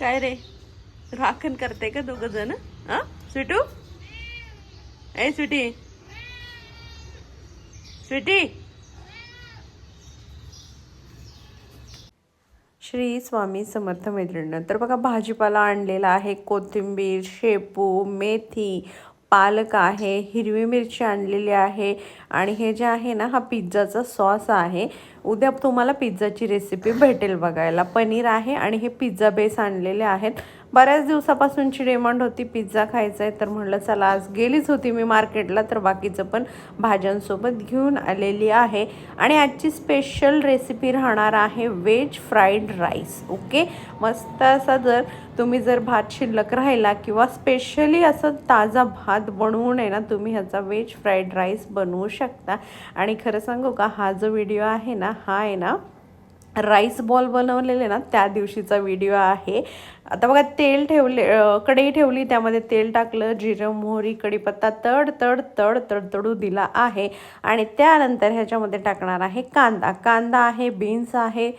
काय रे? राखण करते का दोघ जण? हा? स्वीटू? ए स्वीटी. स्वीटी. श्री स्वामी समर्थ मैत्रिणीनं तर बघा भाजीपाला आणलेला आहे कोथिंबीर शेपू मेथी पालक आहे हिरवी मिरची आणलेली आहे आणि हे जे आहे ना हा पिझ्झाचा सॉस आहे. उद्या तुम्हाला पिझ्झाची रेसिपी भेटेल बघायला. पनीर आहे आणि हे पिझ्झा बेस आणलेले आहेत. बऱ्याच दिवसापासूनची डिमांड होती पिझ्झा खायचा आहे तर म्हणलं चला आज गेलीच होती मी मार्केटला तर बाकीचं पण भाज्यांसोबत घेऊन आलेली आहे. आणि आजची स्पेशल रेसिपी राहणार आहे व्हेज फ्राईड राईस ओके मस्त असा जर तुम्ही जर भात शिल्लक राहिला किंवा स्पेशली असं ताजा भात बनवून आहे ना तुम्ही ह्याचा व्हेज फ्राईड राईस बनवू शकता. आणि खरं सांगू का हा जो व्हिडिओ आहे ना हा आहे ना राईस बॉल बनवलेले ना त्या दिवशीचा व्हिडिओ आहे. आता बघा तेल ठेवले कढई ठेवली त्यामध्ये तेल टाकलं जिरं मोहरी कढीपत्ता तड तड तड तडतडू दिला आहे. आणि त्यानंतर ह्याच्यामध्ये टाकणार आहे कांदा. कांदा आहे बीन्स आहे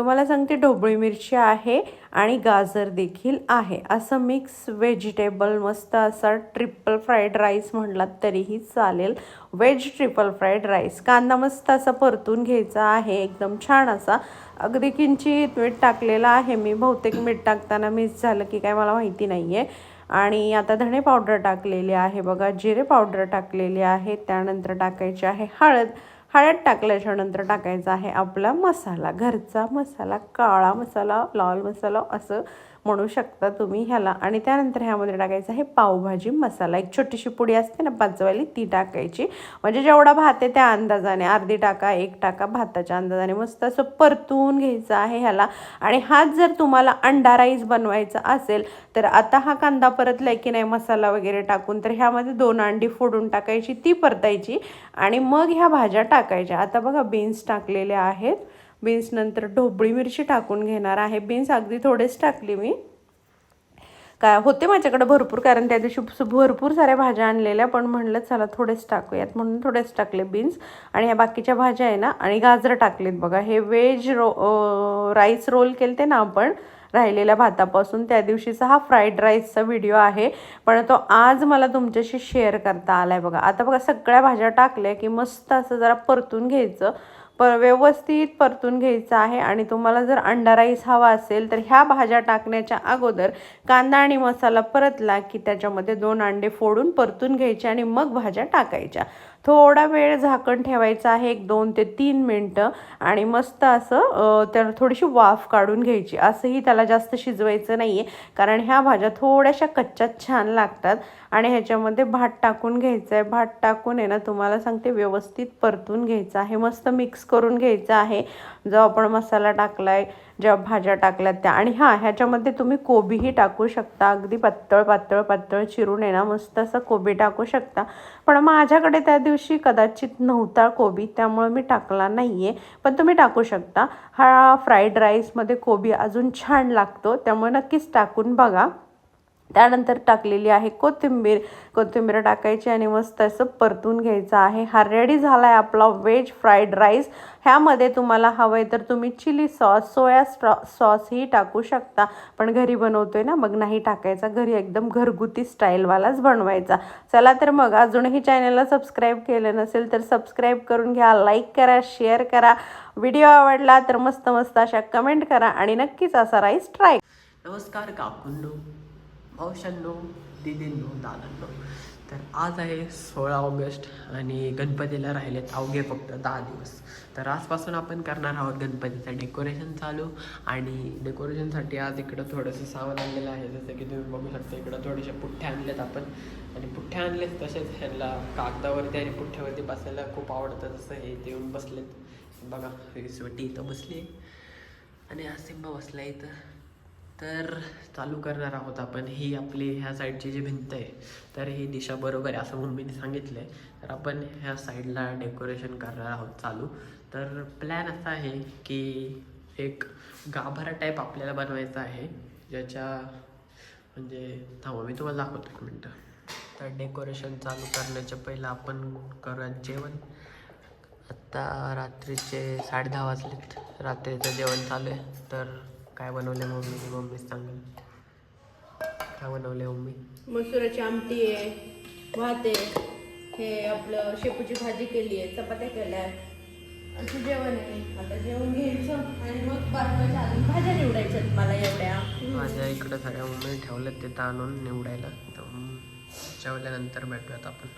तुम्हाला सांगते ढोबळी मिरची आहे आणि गाजर देखील आहे. असं मिक्स व्हेजिटेबल मस्त असा ट्रिपल फ्राईड राईस म्हटलात तरीही चालेल. व्हेज ट्रिपल फ्राईड राईस कांदा मस्त असा परतून घ्यायचा आहे एकदम छान असा. अगदी किंचित मीठ टाकलेलं आहे. मी बहुतेक मीठ टाकताना मिस झालं की काय मला माहिती नाही आहे आणि आता धणे पावडर टाकलेली आहे. बघा जिरे पावडर टाकलेली आहे. त्यानंतर टाकायची आहे हळद. हळद टाकल्याच्या नंतर टाकायचा आहे आपला मसाला घरचा मसाला काळा मसाला लाल मसाला असं म्हणू शकता तुम्ही ह्याला. आणि त्यानंतर ह्यामध्ये टाकायचं आहे पावभाजी मसाला. एक छोटीशी पुडी असते ना पाचवाली ती टाकायची. म्हणजे जेवढा भात आहे त्या अंदाजाने अर्धी टाका एक टाका भाताच्या अंदाजाने मस्त असं परतून घ्यायचं आहे ह्याला. आणि हाच जर तुम्हाला अंडा राईस बनवायचा असेल तर आता हा कांदा परतलाय की नाही मसाला वगैरे टाकून तर ह्यामध्ये दोन अंडी फोडून टाकायची ती परतायची. आणि मग ह्या भाज्या टाकायच्या. आता बघा बीन्स टाकलेल्या आहेत. बीन्स नंतर ढोबळी मिरची टाकून घेणार आहे. बीन्स अगदी थोडेच टाकली मी. काय होते माझ्याकडे भरपूर कारण त्या दिवशी भरपूर साऱ्या भाज्या आणलेल्या पण म्हणलं चला थोडेच टाकूयात. म्हणून थोडेच टाकले बीन्स. आणि ह्या बाकीच्या भाज्या आहे ना आणि गाजर टाकलेत बघा. हे व्हेज रो राईस रोल केलते ना आपण राहिलेल्या भातापासून त्या दिवशीचा हा फ्राईड राईसचा व्हिडिओ आहे. पण तो आज मला तुमच्याशी शेअर करता आला आहे बघा. आता बघा सगळ्या भाज्या टाकल्या की मस्त असं जरा परतून घ्यायचं. पर व्यवस्थित परतून घ्यायचं आहे आणि तुम्हाला जर अंडा राईस हवा असेल तर ह्या भाज्या टाकण्याच्या अगोदर कांदा आणि मसाला परतला की त्याच्यामध्ये दोन अंडे फोडून परतून घ्यायचे आणि मग भाज्या टाकायच्या. थोडा वेळ झाकण ठेवायचं आहे एक दोन ते तीन मिनटं आणि मस्त असं तर त्याला थोडीशी वाफ काढून घ्यायची. असंही त्याला जास्त शिजवायचं नाही आहे कारण ह्या भाज्या थोड्याशा कच्च्यात छान लागतात आणि ह्याच्यामध्ये भात टाकून घ्यायचं आहे भात टाकून आहे ना तुम्हाला सांगते व्यवस्थित परतून घ्यायचं आहे. मस्त मिक्स करून घ्यायचं आहे. जो आपण मसाला टाकला आहे ज्या भाज्या टाकल्यात त्या. आणि हां ह्याच्यामध्ये तुम्ही कोबीही टाकू शकता. अगदी पातळ पातळ पातळ चिरून येणार मस्त असं कोबी टाकू शकता. पण माझ्याकडे त्या दिवशी कदाचित नव्हता कोबी त्यामुळे मी टाकला नाही आहे पण तुम्ही टाकू शकता. हा फ्राईड राईसमध्ये कोबी अजून छान लागतो त्यामुळे नक्कीच टाकून बघा. त्यानंतर टाकलेली आहे कोथिंबीर. कोथिंबीर टाकायची आणि मस्त असं परतून घ्यायचं आहे. हा रेडी झाला आहे आपला व्हेज फ्राईड राईस ह्यामध्ये तुम्हाला हवं आहे तर तुम्ही चिली सॉस सोया स्ट्रॉ सॉसही टाकू शकता. पण घरी बनवतोय ना मग नाही टाकायचा. घरी एकदम घरगुती स्टाईलवालाच बनवायचा. चला तर मग अजूनही चॅनलला सबस्क्राईब केलं नसेल तर सबस्क्राईब करून घ्या. लाईक करा शेअर करा. व्हिडिओ आवडला तर मस्त मस्त अशा कमेंट करा आणि नक्कीच असा राईस ट्राय नमस्कार काकुंडू. भाऊशांनो दिदींनो दादांनो. तर आज आहे सोळा ऑगस्ट आणि गणपतीला राहिलेत अवघे फक्त दहा दिवस. तर आजपासून आपण करणार आहोत गणपतीचं डेकोरेशन चालू. आणि डेकोरेशनसाठी आज इकडं थोडंसं सामान आणलेलं आहे. जसं की तुम्ही बघू शकता इकडं थोडेसे पुठ्ठे आणलेत आपण. आणि पुठ्ठे आणलेत तसेच ह्याला कागदावरती आणि पुठ्ठ्यावरती बसायला खूप आवडतं. जसं हे ते येऊन बसलेत. बघा ही स्वटी इथं बसली आहे. आणि हा सिंबा बसला इथं. तर चालू करणार आहोत आपण. ही आपली ह्या साईडची जी भिंत आहे तर ही दिशा बरोबर आहे असं मम्मीने सांगितलं आहे तर आपण ह्या साईडला डेकोरेशन करणार आहोत चालू. तर प्लॅन असा आहे की एक गाभारा टाईप आपल्याला बनवायचा आहे ज्याच्या म्हणजे थांबा मी तुम्हाला दाखवतो एक मिनटं. तर डेकोरेशन चालू करण्याच्या पहिलं आपण करूयात जेवण. आत्ता रात्रीचे साडे दहा वाजलेत. रात्रीचं जेवण चालू आहे. तर काय बनवले मम्मीने मम्मीच सांगेल. काय बनवले मम्मी? मसुराची आमटी आहे भात आहे. हे आपलं शेपूची भाजी केली आहे चपात्या केल्या असं जेवण आहे. आता जेवण घ्यायचं आणि मग बारकाच्या अजून भाज्या निवडायच्यात मला एवढ्या. माझ्या इकडं सगळ्या मम्मी ठेवल्यात तिथं आणून निवडायला. तर जेवल्यानंतर भेटूयात आपण.